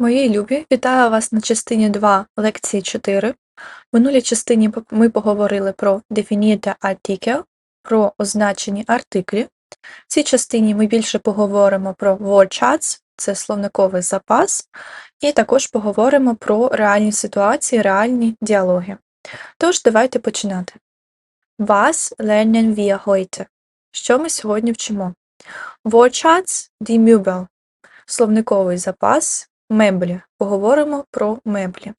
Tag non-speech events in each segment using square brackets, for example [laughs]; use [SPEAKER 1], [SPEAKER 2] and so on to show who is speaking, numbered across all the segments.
[SPEAKER 1] Мої любі, вітаю вас на частині 2 лекції 4. В минулій частині ми поговорили про definite article, про означені артиклі. В цій частині ми більше поговоримо про word це словниковий запас, і також поговоримо про реальні ситуації, реальні діалоги. Тож, давайте починати. Was lernen wir heute? Що ми сьогодні вчимо? Word die Möbel. Словниковий запас, меблі. Поговоримо про меблі.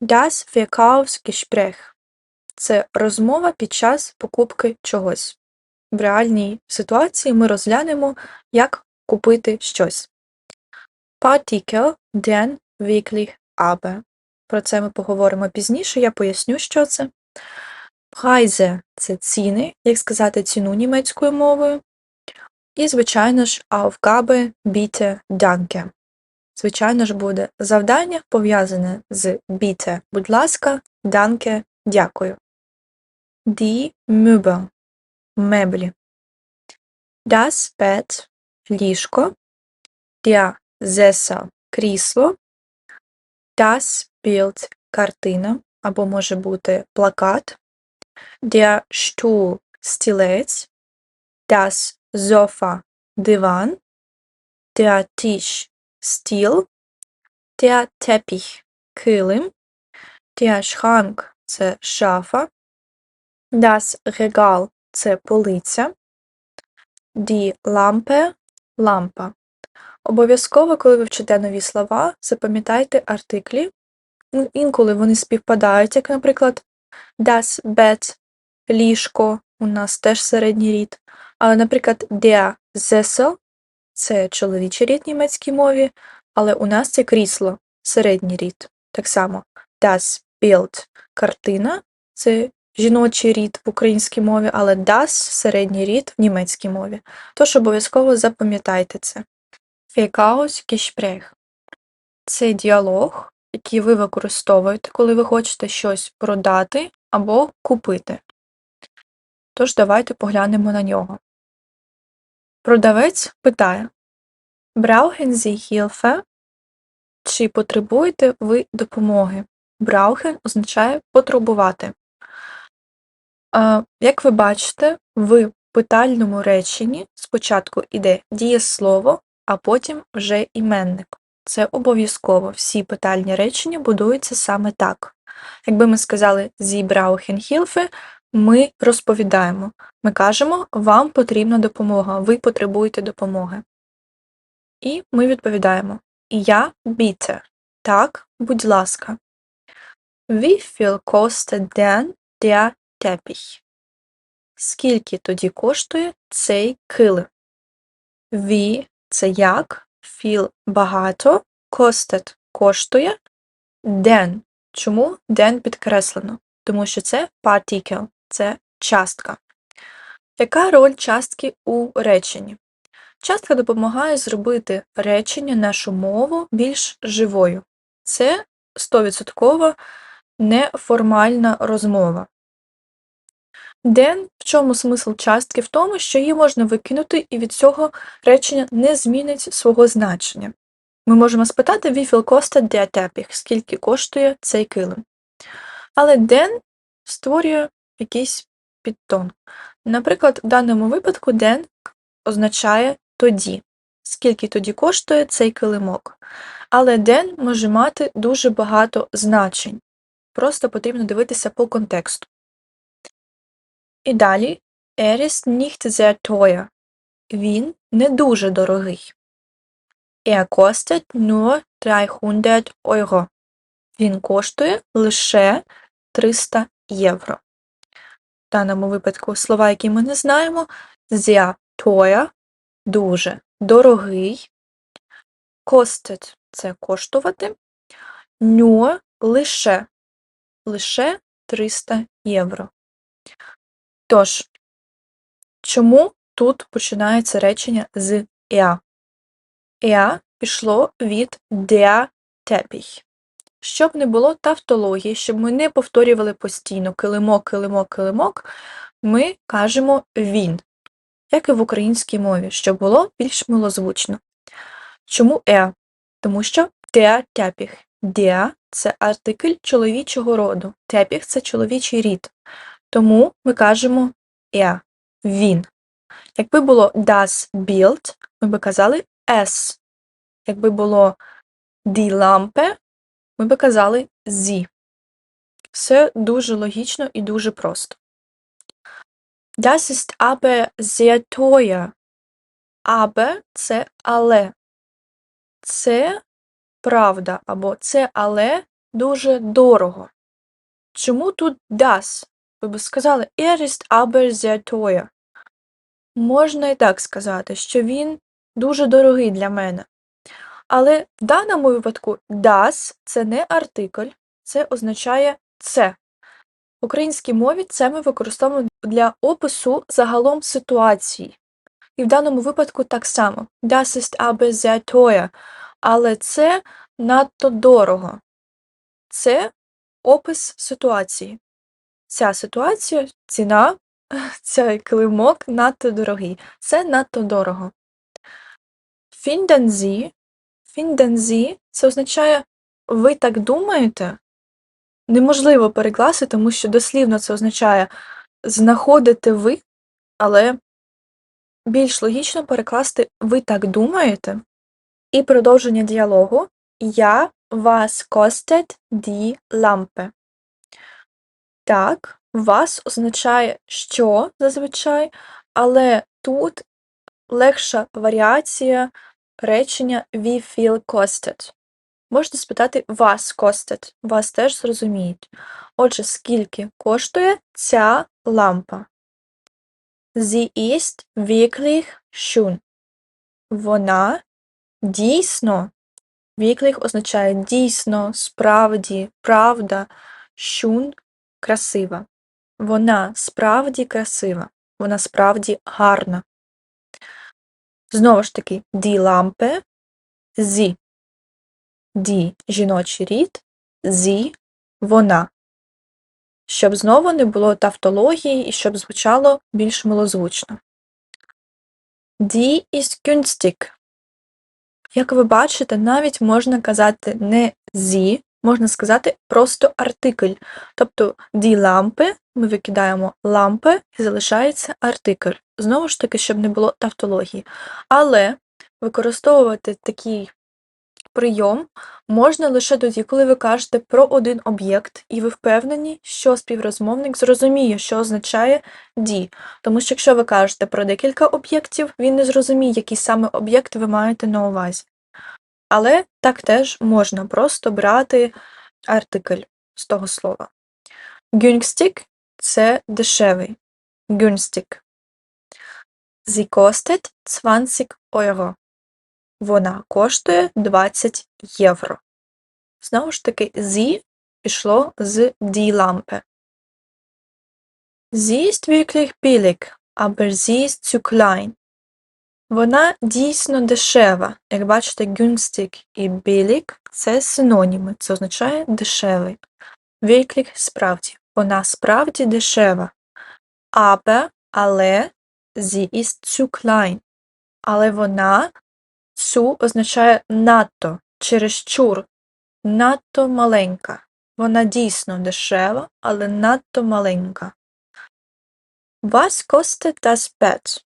[SPEAKER 1] Das Verkaufsgespräch – це розмова під час покупки чогось. В реальній ситуації ми розглянемо, як купити щось. Partikel den wirklich aber. Про це ми поговоримо пізніше, я поясню, що це. Preise – це ціни, як сказати ціну німецькою мовою. І, звичайно ж, Aufgabe bitte danke. Звичайно ж, буде завдання пов'язане з bitte, будь ласка, danke, дякую. Die Möbel – меблі. Das Bett – ліжко. Der Sessel – крісло. Das Bild – картина, або може бути плакат. Der Stuhl – стілець. Das Sofa – диван. Der Tisch – стіл. Der Teppich – килим. Der Schrank – це шафа. Das Regal – це полиця. Die Lampe – лампа. Обов'язково, коли ви вчите нові слова, запам'ятайте артиклі. Ну, Інколи вони співпадають, як, наприклад, das Bett – ліжко, у нас теж середній рід. Але, наприклад, der Sessel – це чоловічий рід в німецькій мові, але у нас це крісло, середній рід. Так само das Bild – картина, це жіночий рід в українській мові, але das – середній рід в німецькій мові. Тож обов'язково запам'ятайте це. Verkaufsgespräch – це діалог, який ви використовуєте, коли ви хочете щось продати або купити. Тож давайте поглянемо на нього. Продавець питає Brauchen Sie Hilfe? Чи потребуєте ви допомоги? Brauchen означає потребувати. Як ви бачите, в питальному реченні спочатку йде дієслово, а потім вже іменник. Це обов'язково. Всі питальні речення будуються саме так. Якби ми сказали «Sie brauchen Hilfe», ми розповідаємо. Ми кажемо «Вам потрібна допомога, ви потребуєте допомоги». І ми відповідаємо «Я bitte». Так, будь ласка. Wie viel kostet denn der Teppich? Скільки тоді коштує цей килим? Wie – це як, feel – багато, kostet – коштує, den. Чому den підкреслено? Тому що це particle, це частка. Яка роль частки у реченні? Частка допомагає зробити речення, нашу мову більш живою. Це 100% неформальна розмова. Den в чому смисл частки? В тому, що її можна викинути, і від цього речення не змінить свого значення. Ми можемо спитати wie viel kostet der скільки коштує цей килим. Але den створює якийсь підтон. Наприклад, в даному випадку den означає тоді, скільки тоді коштує цей килимок. Але den може мати дуже багато значень. Просто потрібно дивитися по контексту. І далі er ist nicht. Він не дуже дорогий. Er kostet nur 300 Euro. Він коштує лише 300 євро. Даному випадку слова, які ми не знаємо, sehr teuer – дуже дорогий. Kostet – це коштувати. Nur – лише. Лише 300 євро. Тож, чому тут починається речення з er? Er пішло від der Teppich. Щоб не було тавтології, щоб ми не повторювали постійно килимок, килимок, килимок, ми кажемо він, як і в українській мові, щоб було більш милозвучно. Чому er? Тому що der тепіх. Der – це артикль чоловічого роду. Тепіх – це чоловічий рід. Тому ми кажемо er – він. Якби було das Bild, ми би казали es. Якби було die Lampe, ми би казали sie. Все дуже логічно і дуже просто. Das ist aber sehr teuer. Aber – це але. Це правда, або це але дуже дорого. Чому тут das? Ви б сказали Er ist aber sehr teuer. Можна і так сказати, що він дуже дорогий для мене. Але в даному випадку das – це не артикль, це означає це. В українській мові це ми використовуємо для опису загалом ситуації. І в даному випадку так само. Das ist aber sehr teuer. Але це надто дорого. Це опис ситуації. Ця ситуація, ціна, [laughs] цей килимок надто дорогий. Це надто дорого. Finden Sie, Sie – це означає ви так думаєте? Неможливо перекласти, тому що дослівно це означає знаходите ви, але більш логічно перекласти ви так думаєте. І продовження діалогу Я вас kostet die Lampe. Так, вас означає що зазвичай, але тут легша варіація речення wie viel kostet. Можете спитати вас kostet, вас теж зрозуміють. Отже, скільки коштує ця лампа? Sie ist wirklich schön. Вона дійсно, wirklich означає дійсно, справді, правда, schön – красива. Вона справді красива. Вона справді гарна. Знову ж таки, die Lampe, sie. Die – жіночий рід, sie – вона. Щоб знову не було тавтології і щоб звучало більш милозвучно. Die ist günstig. Як ви бачите, навіть можна казати не «зі», можна сказати просто артикль. Тобто «die Lampe» ми викидаємо лампи і залишається артикль. Знову ж таки, щоб не було тавтології. Але використовувати такий прийом можна лише тоді, коли ви кажете про один об'єкт, і ви впевнені, що співрозмовник зрозуміє, що означає «die». Тому що якщо ви кажете про декілька об'єктів, він не зрозуміє, який саме об'єкт ви маєте на увазі. Але так теж можна просто брати артикль з того слова. Günstig – це дешевий. Günstig. Sie kostet 20 Euro. Вона коштує 20 євро. Знову ж таки, «sie» пішло з «die Lampe». Sie ist wirklich billig, aber sie ist zu klein. Вона дійсно дешева. Як бачите, günstig і billig – це синоніми, це означає дешевий. Wirklich – справді. Вона справді дешева. Aber, але, sie ist zu klein. Але вона Цю означає надто, чересчур, надто маленька. Вона дійсно дешева, але надто маленька. Was kostet das Bett?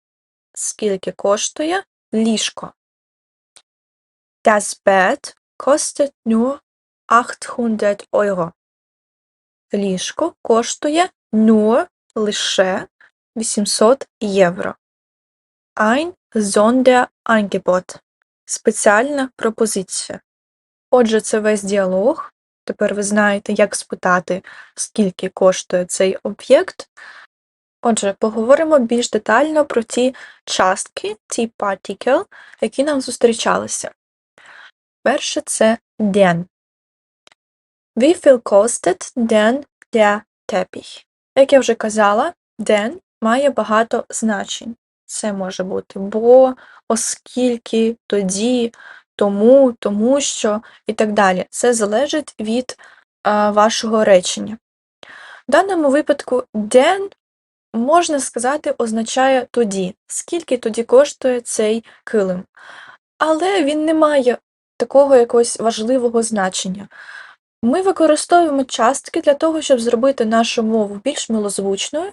[SPEAKER 1] Скільки коштує ліжко? Das Bett kostet nur 800 Euro. Ліжко коштує nur лише 800 євро. Ein Sonderangebot. Спеціальна пропозиція. Отже, це весь діалог. Тепер ви знаєте, як спитати, скільки коштує цей об'єкт. Отже, поговоримо більш детально про ті частки, ті particle, які нам зустрічалися. Перше це den. Wie viel kostet denn der Teppich? Як я вже казала, den має багато значень. Це може бути бо, оскільки, тоді, тому, тому що і так далі. Це залежить від а, вашого речення. В даному випадку ден, можна сказати, означає тоді, скільки тоді коштує цей килим. Але він не має такого якогось важливого значення. Ми використовуємо частки для того, щоб зробити нашу мову більш милозвучною,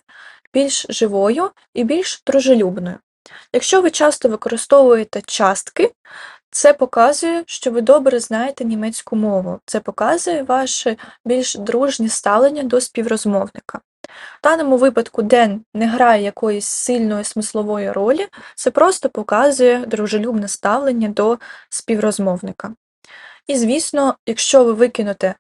[SPEAKER 1] більш живою і більш дружелюбною. Якщо ви часто використовуєте частки, це показує, що ви добре знаєте німецьку мову. Це показує ваше більш дружнє ставлення до співрозмовника. В даному випадку ден не грає якоїсь сильної смислової ролі, це просто показує дружелюбне ставлення до співрозмовника. І, звісно, якщо ви викинете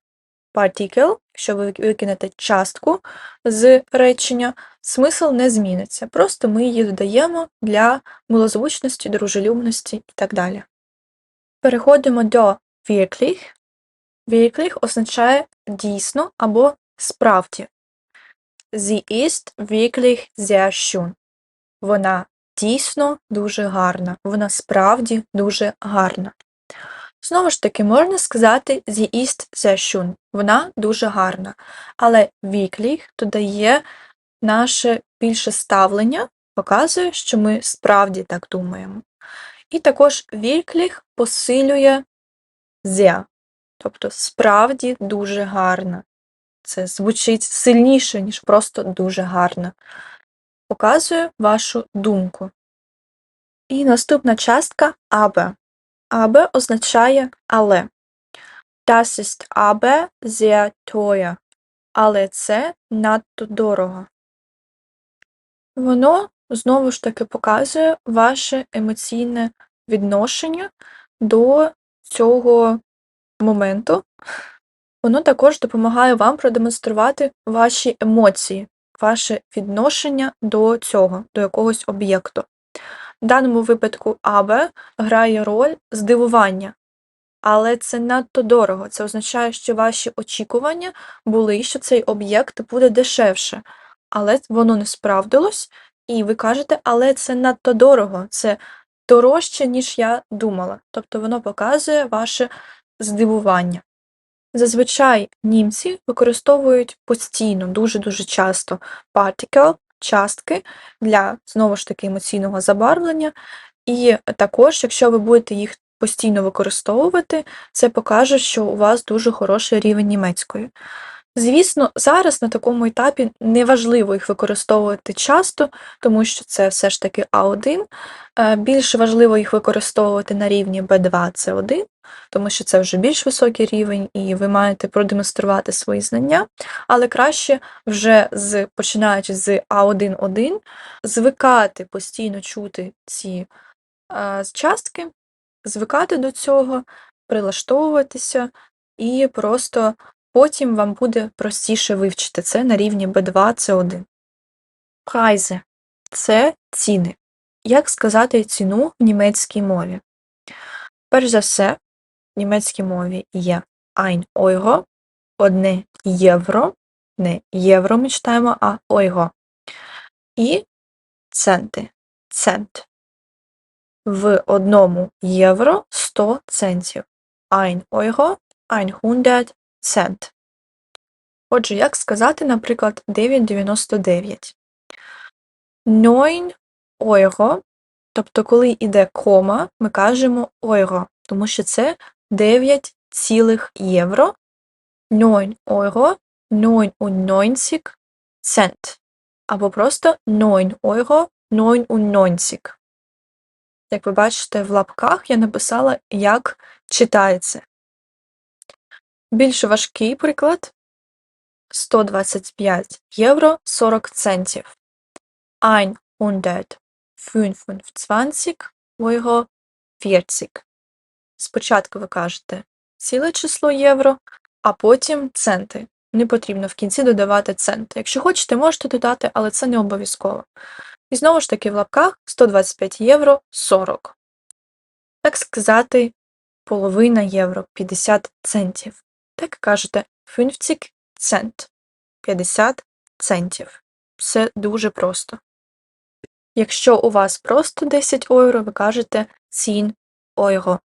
[SPEAKER 1] particle, якщо ви викинете частку з речення, смисл не зміниться. Просто ми її додаємо для милозвучності, дружелюбності і так далі. Переходимо до wirklich. Wirklich означає дійсно або справді. Sie ist wirklich sehr schön. Вона дійсно дуже гарна. Вона справді дуже гарна. Знову ж таки, можна сказати Sie ist sehr. Вона дуже гарна. Але wirklich додає наше більше ставлення, показує, що ми справді так думаємо. І також wirklich посилює sehr, тобто справді дуже гарна. Це звучить сильніше, ніж просто дуже гарно. Показує вашу думку. І наступна частка aber. Aber означає але. Das ist aber sehr teuer. Але це надто дорого. Воно знову ж таки показує ваше емоційне відношення до цього моменту. Воно також допомагає вам продемонструвати ваші емоції, ваше відношення до цього, до якогось об'єкту. В даному випадку АБ грає роль здивування, але це надто дорого. Це означає, що ваші очікування були, що цей об'єкт буде дешевше, але воно не справдилось, і ви кажете, але це надто дорого, це дорожче, ніж я думала. Тобто воно показує ваше здивування. Зазвичай німці використовують постійно, дуже-дуже часто particle, частки для, знову ж таки, емоційного забарвлення. І також, якщо ви будете їх постійно використовувати, це покаже, що у вас дуже хороший рівень німецької. Звісно, зараз на такому етапі неважливо їх використовувати часто, тому що це все ж таки А1. Е, більше важливо їх використовувати на рівні Б2 С1, тому що це вже більш високий рівень, і ви маєте продемонструвати свої знання, але краще вже з починаючи з А1-1, звикати постійно чути ці е, частки, звикати до цього, прилаштовуватися і просто Потім вам буде простіше вивчити це на рівні B2, C1. Preise – це ціни. Як сказати ціну в німецькій мові? Перш за все, в німецькій мові є ein Euro, одне євро, не євро ми читаємо, а ойго. І центи. Цент. В одному євро 100 центів. Ein Euro, 100 цент. Отже, як сказати, наприклад, 9,99. 9 euro, тобто, коли йде кома, ми кажемо euro, тому що це 9 цілих євро. 9 euro, 99 цент. Або просто 9 euro, 99. Як ви бачите, в лапках я написала, як читається. Більш важкий приклад 125 євро 40 центів. 125 euro 40. Спочатку ви кажете ціле число євро, а потім центи. Не потрібно в кінці додавати центи. Якщо хочете, можете додати, але це не обов'язково. І знову ж таки в лапках 125 євро 40. Так сказати, половина євро 50 центів. Так кажете 50 цент 50 центів. Все дуже просто. Якщо у вас просто 10 євро, ви кажете 10 євро.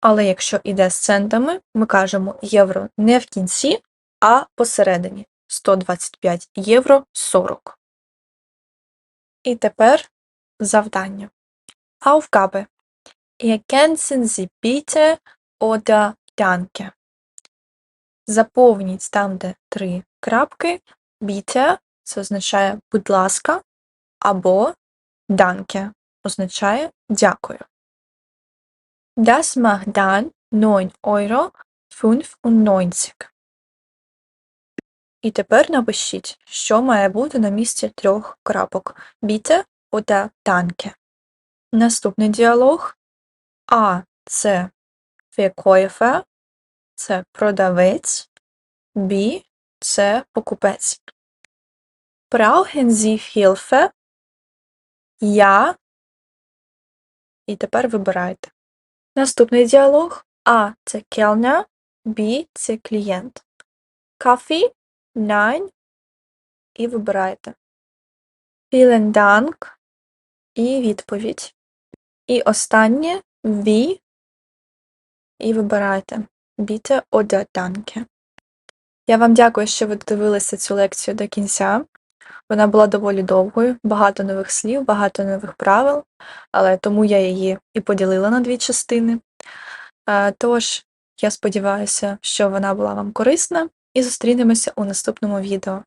[SPEAKER 1] Але якщо йде з центами, ми кажемо євро не в кінці, а посередині 125 євро 40. І тепер завдання. Aufgabe. Ergänzen Sie bitte oder danke. Заповніть там, де три крапки. Bitte – це означає будь ласка, або danke означає дякую. Das macht dann 9 Euro 95. І тепер напишіть, що має бути на місці трьох крапок. Bitte oder danke. Наступний діалог. А це Verkäufer, це продавець. Б це покупець. Brauchen Sie Hilfe? Я. І тепер вибирайте. Наступний діалог. А це Kellner, Б це клієнт. Kaffee? Nein. І вибираєте. Vielen Dank. І відповідь. І останнє Wie. І вибираєте. Bitte Ода danke. Я вам дякую, що ви дивилися цю лекцію до кінця. Вона була доволі довгою, багато нових слів, багато нових правил, але тому я її і поділила на дві частини. Е, Тож, я сподіваюся, що вона була вам корисна, і зустрінемося у наступному відео.